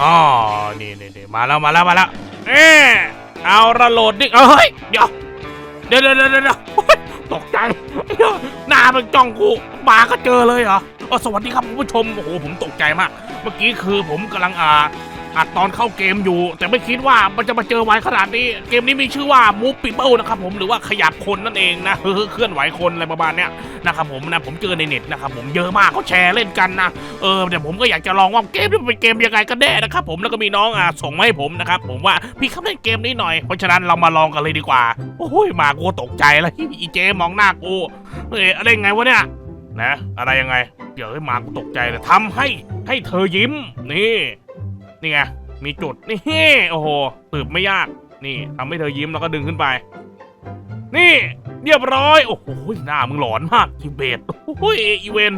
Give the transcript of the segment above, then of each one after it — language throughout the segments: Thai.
อ๋อนี่นี่นี่มาแล้วมาแล้วมาแล้วเอ๊ะเอาระโหลดดิเอ้ยเดี๋ยวเดี๋ยวเดี๋ยวเดี๋ยวเด้อตกใจหน้ามันจ้องกูมาก็เจอเลยเหรออ๋อสวัสดีครับคุณผู้ชมโอ้โหผมตกใจมาก เมื่อกี้คือผมกำลังอ่า อัดตอนเข้าเกมอยู่ แต่ไม่คิดว่ามันจะมาเจอไวขนาดนี้ เกมนี้มีชื่อว่า Move People นะครับผมหรือว่าขยับคนนั่นเองนะเฮ้อเคลื่อนไหวคนอะไรประมาณเนี้ยนะครับผมนะผมเจอในเน็ตนะครับผมเยอะมากเขาแชร์เล่นกันนะเออเดี๋ยวผมก็อยากจะลองว่าเกมนี้เป็นเกมยังไงกันแน่นะครับผมแล้วก็มีน้องอะส่งมาให้ผมนะครับผมว่าพี่ครับเล่นเกมนี้หน่อยเพราะฉะนั้นเรามาลองกันเลยดีกว่าโอ้ยมากูตกใจแล้วอีเจมองหน้ากูเอ้ยอะไรไงวะเนี่ยนะอะไรยังไงเดี๋ยวให้มากูตกใจเลยทำให้ให้เธอยิ้มนี่ นี่ไงมีจุดนี่โอ้โหสืบไม่ยาก นี่ทำให้เธอยิ้มแล้วก็ดึงขึ้นไป นี่เรียบร้อย โอ้โหหน้ามึงหลอนมากอีเบตโอ้ยอีเวน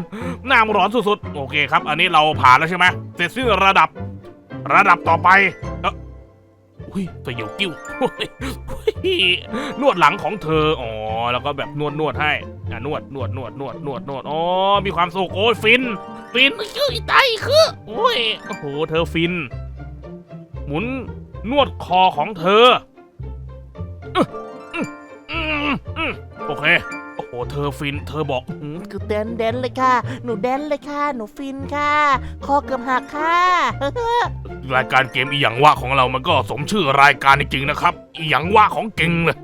หน้ามึงหลอนสุดๆ โอเคครับ อันนี้เราผ่านแล้วใช่ไหมเสร็จสิ้นระดับ ระดับต่อไปเอออุ้ยตัวเหี่ยวกิ้วโอ้ยโอ้ยนวดหลังของเธอ อ๋อ แล้วก็แบบนวดนวดให้อะนวดนวดนวดนวดนวดนวดอ๋อ มีความสุขโอ้ยฟิน ฟินชื่ออีไตคือ โอ้ย โอ้โห เธอฟิน หมุนนวดคอของเธออื้ออื้ออื้ออื้อโอเค โอ้โห เธอฟิน เธอบอกอื้อหือคือแดนแดนเลยค่ะ หนูแดนเลยค่ะ หนูฟินค่ะ คอเกือบหักค่ะ รายการเกมอีหยังว่าของเรามันก็สมชื่อรายการจริงๆนะครับ อีหยังว่าของเก่งเลย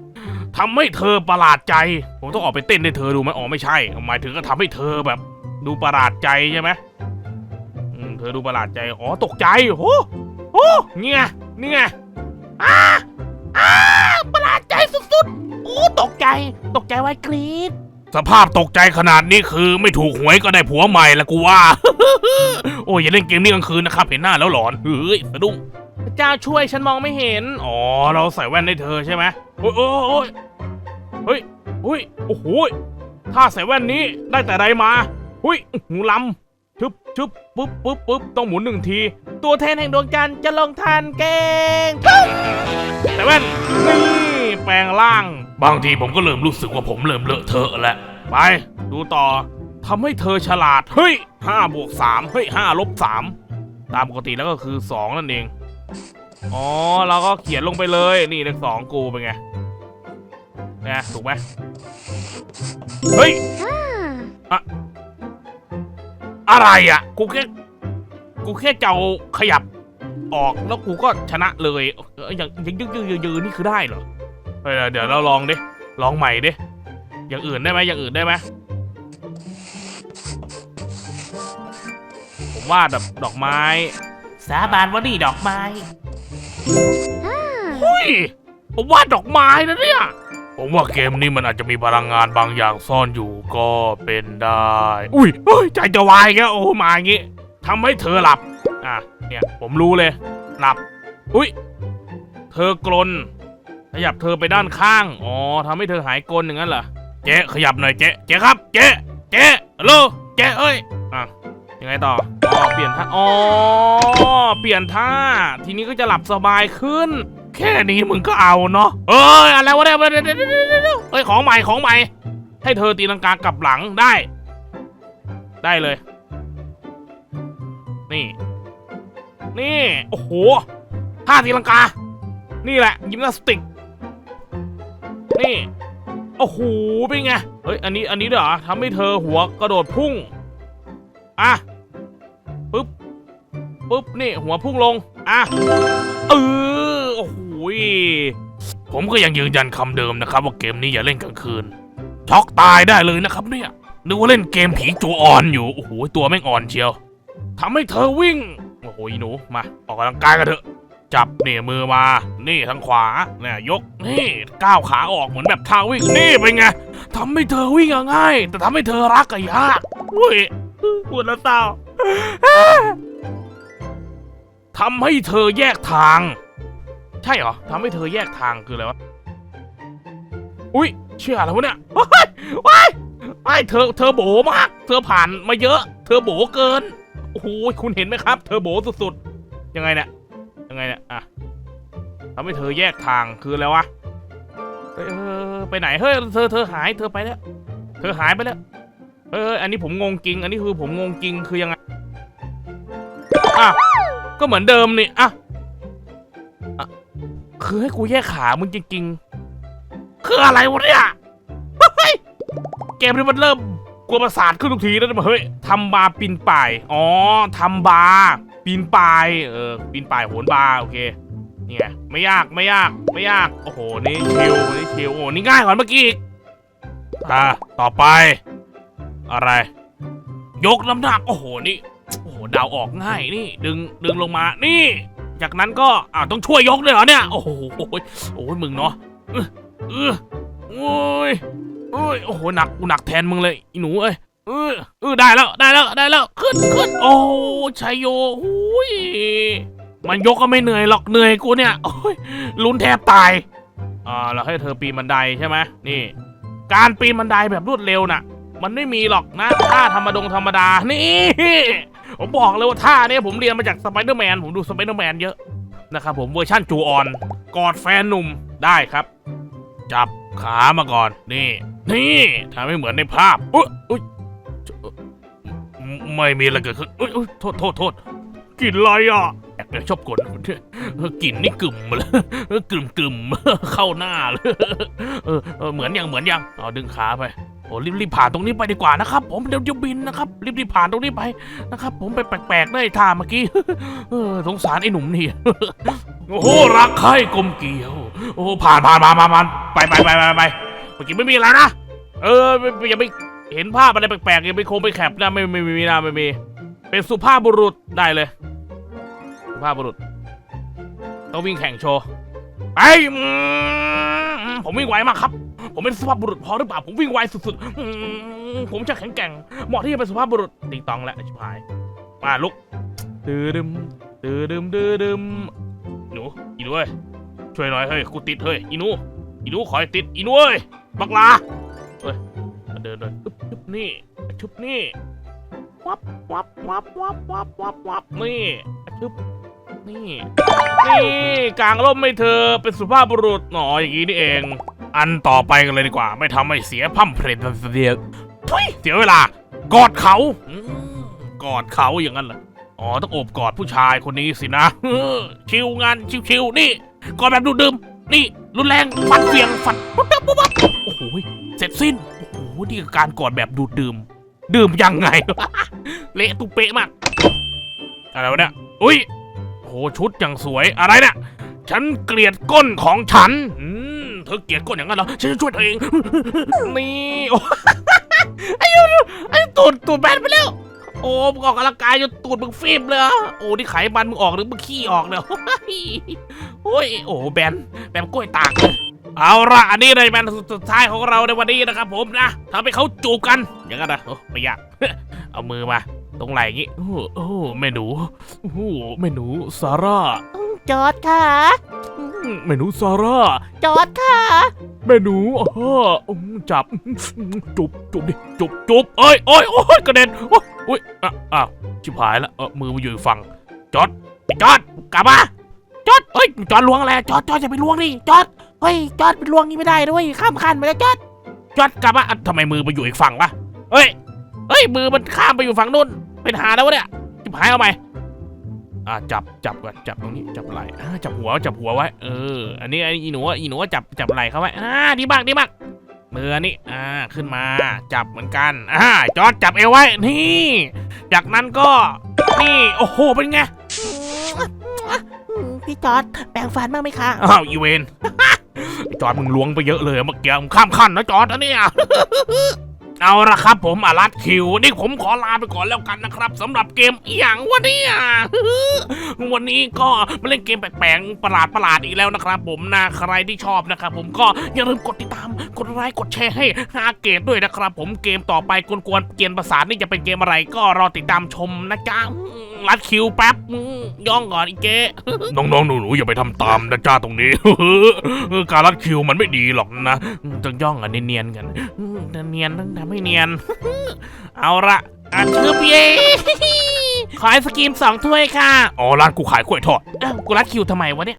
ทำให้เธอประหลาดใจ ผมต้องออกไปเต้นให้เธอดูไหมอ๋อไม่ใช่ หมายถึงก็ทำให้เธอแบบ ดูประหลาดใจใช่ไหมอืมเธอดูประหลาดใจ อ๋อตกใจโอ้ โหนี่ไงนี่ไงอ้าอ้าประหลาดใจสุดๆ โอ้ตกใจ ตกใจไว้กรี๊ดสภาพตกใจขนาดนี้คือไม่ถูกหวยก็ได้ผัวใหม่ละกูว่า โอ้ยอย่าเล่นเกมนี้กลางคืนนะครับ เห็นหน้าแล้วหลอนเฮ้ยสะดุ้งพระเจ้าช่วยฉันมองไม่เห็น อ๋อ เราใส่แว่นให้เธอใช่ไหมโอ้ยโอ้ยโอ้ยเฮ้ยเฮ้ยโอ้โหยถ้าใส่แว่นนี้ได้แต่ใดมาหุยหูลำ ชึบชึบปุ๊บปุ๊บปุ๊บต้องหมุนหนึ่งที ตัวแทนแห่งดวงจันทร์จะลงทานเก่งแต่แว่นนี่แปลงร่าง บางทีผมก็เริ่มรู้สึกว่าผมเริ่มเลอะเทอะแล้วไป ดูต่อทำให้เธอฉลาด เฮ้ยห้าบวกสามเฮ้ยห้าลบสามตามปกติแล้วก็คือสองนั่นเอง อ๋อเราก็เขียนลงไปเลยนี่เลขสองกูเป็นไงนะถูกไหมเฮ้ยอะ อะไรอะ กูแค่กูแค่จะเอาขยับออกแล้วกูก็ชนะเลยเอ้ยอย่างอย่างยืดยืดยืดยืดนี่คือได้เหรอเฮ้ยเดี๋ยวเราลองดิลองใหม่ดิอย่างอื่นได้ไหมอย่างอื่นได้ไหมผมวาดแบบดอกไม้ สาบานว่านี่ดอกไม้เฮ้ยผมวาดดอกไม้นะเนี่ย ผมว่าเกมนี้มันอาจจะมีพลังงานบางอย่างซ่อนอยู่ก็เป็นได้ อุ้ยเฮ้ยใจจะวายแกโอ้มาอย่างงี้ทำให้เธอหลับ อะ เนี่ย ผมรู้เลย หลับ อุ้ย เธอกลน ขยับเธอไปด้านข้าง อ๋อทำให้เธอหายกลนอย่างนั้นเหรอ เจ๊ขยับหน่อยเจ๊เจ๊ครับ เจ๊เจ๊ฮัลโหลเจ๊เอ้ย อะ ยังไงต่อ อ๋อ เปลี่ยนท่า อ๋อ เปลี่ยนท่า ทีนี้ก็จะหลับสบายขึ้น แค่นี้มึงก็เอาเนาะเอ้ยอะไรวะเนี่ยเดี๋ยวเดี๋ยวเดี๋ยวเดี๋ยวเดี๋ยวเอ้ยของใหม่ของใหม่ ให้เธอตีลังกากลับหลังได้ ได้เลย นี่ นี่โอ้โหท่าตีลังกา นี่แหละ ยิมนาสติก นี่โอ้โหเป็นไงเฮ้ยอันนี้อันนี้เดี๋ยวเหรอทำให้เธอหัวกระโดดพุ่งอะปึ๊บปึ๊บนี่หัวพุ่งลงอะเออโอ้โห ยผมก็ยังยืนยันคำเดิมนะครับ ว่าเกมนี้อย่าเล่นกลางคืนช็อกตายได้เลยนะครับเนี่ยนึกว่าเล่นเกมผีจูอ่อนอยู่โอ้โหตัวแม่งอ่อนเชียวทำให้เธอวิ่งโอ้โหหนูมาออกกำลังกายกันเถอะ จับเนี่ยมือมา นี่ทางขวาเนี่ยยกนี่ก้าวขาออกเหมือนแบบท่าวิ่งนี่เป็นไงทำให้เธอวิ่งง่าย แต่ทำให้เธอรักอะยากอุ้ยปวดแล้วเศร้าทำให้เธอแยกทาง ใช่เหรอทำให้เธอแยกทางคืออะไรวะ อุ้ยเชื่ออะไรวะเนี่ยว้ายว้ายว้ายเธอเธอโบมาก เธอผ่านมาเยอะ เธอโบเกิน โอ้โหคุณเห็นไหมครับ เธอโบสุดๆ ยังไงเนี่ย ยังไงเนี่ยอะทำให้เธอแยกทางคืออะไรวะเออไปไหน เฮ้ย เธอ เธอหาย เธอไปแล้ว เธอหายไปแล้วเฮ้ยเฮ้ยอันนี้ผมงงจริง อันนี้คือผมงงจริง คือยังไง อะ ก็เหมือนเดิมนี่ อะอะ คือให้กูแยกขามึงจริงๆ คืออะไรวะเนี่ย เฮ้ย เกมนี้มันเริ่มกลัวประสาทขึ้นทุกทีแล้วนะเฮ้ยทำบาปีนป่าย อ๋อทำบาปีนป่าย เออปีนป่ายโหนบาโอเคนี่ไงไม่ยากไม่ยากไม่ยาก โอ้โห นี่ชิวนี่ชิวโอ้นี่ง่ายกว่าเมื่อกี้อีกอ่าต่อไป อะไร ยกน้ำหนัก โอ้โห นี่ โอ้โห ดาวออกง่าย นี่ ดึง ดึงลงมา นี่ จากนั้นก็อ่าวต้องช่วยยกเลยเหรอเนี่ย โอ้โหโอ้ยมึงเนาะเออเออโอ้ยโอ้ยโอ้โหหนักกูหนักแทนมึงเลยอีหนูเอ้ยเออเออได้แล้วได้แล้วได้แล้วขึ้นขึ้นโอ้ชัยโยหุยมันยกก็ไม่เหนื่อยหรอกเหนื่อยกูเนี่ยโอ้ยลุ้นแทบตายอ่าเราให้เธอปีนบันไดใช่ไหมนี่ การปีนบันไดแบบรวดเร็วน่ะ มันไม่มีหรอกนะท่าธรรมดงธรรมดานี่ ผมบอกเลยว่าท่าเนี้ยผมเรียนมาจากสไปเดอร์แมนผมดูสไปเดอร์แมนเยอะนะครับผมเวอร์ชั่นจูออน กอดแฟนหนุ่มได้ครับ จับขามาก่อน นี่ นี่ทำให้เหมือนในภาพอุ๊ยอุ๊ยไม่มีอะไรเกิดขึ้นอุ๊ยอุ๊ยโทษโทษโทษกลิ่นอะไรอะแอบชอบกดกลิ่นนี่กึ่มเลยกึ่มกึ่มเข้าหน้าเลยเออเออเหมือนยังเหมือนยังเอาดึงขาไป โอ้รีบรีบผ่านตรงนี้ไปดีกว่านะครับ ผมเดี๋ยวจะบินนะครับรีบรีบผ่านตรงนี้ไปนะครับ ผมไปแปลกๆได้ท่าเมื่อกี้สงสารไอ้หนุ่มนี่โอ้โหรักใครกลมเกลียว โอ้ผ่านผ่านผ่านผ่านผ่าไปไปไปไปไปเมื่อกี้ไม่มีอะไรนะเออไม่ไม่อย่าไปเห็นภาพอะไรแปลกๆอย่าไปโคงไปแคปนะไม่ไม่มีนะไม่มีเป็นสุภาพบุรุษได้เลย สุภาพบุรุษต้องวิ่งแข่งโชว์ไปผมวิ่งไวมากครับ ผมเป็นสุภาพบุรุษพอหรือเปล่า ผมวิ่งไวสุดๆอืมผมจะแข็งแกร่ง เหมาะที่จะเป็นสุภาพบุรุษติงตองแล้วชิบหาย มาลุกตื้อดึมตื้อดึมตื้อดึมหนูอีนู้ยช่วยหน่อยเฮ้ยกูติดเฮ้ยอีหนูอีหนูขอให้ติดอีหนูเอ้ยบักลาเฮ้ยเดินเลยอึ๊บอึ๊บนี่ชุบนี่วับวับวับวับวับวับวับนี่ชุบนี่นี่กลางร่มไม่เธอเป็นสุภาพบุรุษหนออย่างนี้นี่เอง อันต่อไปกันเลยดีกว่า ไม่ทำให้เสียพัมเพลนเสียทุยเสียเวลากอดเขาอืมกอดเขาอย่างนั้นเหรออ๋อต้องโอบกอดผู้ชายคนนี้สินะเออชิวงานชิวๆนี่กอดแบบดูดื่มนี่รุนแรงฟัดเสียงฟัดปุ๊บปั๊บปุ๊บปั๊บโอ้โหเสร็จสิ้นโอ้โหนี่คือการกอดแบบดูดดื่ม ดื่มยังไง เละตุเป๊ะมากอะไรวะเนี่ยอุ้ยโอ้โหชุดอย่างสวยอะไรเนี่ยฉันเกลียดก้นของฉันอืม เธอเกลียดก้นอย่างนั้นเหรอฉันจะช่วยเธอเอง นี่โอ้ไอ้ยูไอ้ตูดตูดแบนไปแล้ว โอ้มึงออกกำลังกายจนตูดมึงฟิบเลยเหรอโอ้นี่ไขมันมึงออกหรือมึงขี้ออกเนี่ยโอ้ยโอ้แบนแบนกล้วยตากเลยเอาละอันนี้เลยแบนสุดท้ายของเราในวันนี้นะครับผมนะทำให้เขาจูบกันอย่างนั้นนะโอ้ไม่ยากเอามือมา ตรงไหล่อย่างงี้ โอ้โหโอ้แม่หนูโอ้แม่หนูซาร่าจอดค่ะ อืมแม่หนูซาร่า จอดค่ะแม่หนูอ้ออืมจับอืมจุบจุบดิ จุบจุบเอ้ยโอ้ยโอ้ยกระเด็นโอ้ยอุ้ยอะอ้าวชิบหายแล้วเออมือมาอยู่อีกฝั่งจอดไอ้จอดกลับมาจอดเอ้ยจอดล้วงอะไรจอดจอดจะไปล้วงดิจอดเฮ้ยจอดเป็นลวงนี้ไม่ได้ด้วยข้ามคันไปแล้วจอดจอดกลับมาอะทำไมมือมาอยู่อีกฝั่งวะเฮ้ยเฮ้ยมือมันข้ามไปอยู่ฝั่งนู้นเป็นหาแล้ววะเนี่ยชิบหายเอาไหม อะจับจับก่อนจับตรงนี้จับไหล่อ่าจับหัวจับหัวไว้เอออันนี้ไอ้อีหนูอะอีหนูอะจับจับไหล่เขาไว้อ่าดีมากดีมากมือนี่อ่าขึ้นมาจับเหมือนกันอ่าจอดจับเอวไว้นี่ จากนั้นก็นี่โอ้โหเป็นไงอืมพี่จอดแปรงฟันบ้างไหมคะอ้าวอีเวนจอดมึงล้วงไปเยอะเลยเมื่อกี้มึงข้ามขั้นนะจอดนะเนี่ย เอาละครับผมอารัดคิว นี่ผมขอลาไปก่อนแล้วกันนะครับสำหรับเกมอย่างวันนี้วันนี้ก็มาเล่นเกมแปลกๆประหลาดประหลาดอีกแล้วนะครับผมนะใครที่ชอบนะครับผมก็อย่าลืมกดติดตาม กดไลค์กดแชร์ให้ฮาเกตด้วยนะครับ ผมเกมต่อไปกวนๆเกียนประสาทนี่จะเป็นเกมอะไรก็รอติดตามชมนะจ๊ะรัดคิวแป๊บอืมย่องก่อนอีเจ๊น้องๆหนูๆอย่าไปทำตามนะจ้าตรงนี้ การรัดคิวมันไม่ดีหรอกนะต้องย่องอันเนียนๆกันอืมเนียนต้องทำให้เนียน เอาละอะชื่อพี่เอขอไอศกรีมสองถ้วยค่ะ อ๋อร้านกูขายกล้วยทอดอ้าวกูรัดคิวทำไมวะเนี่ย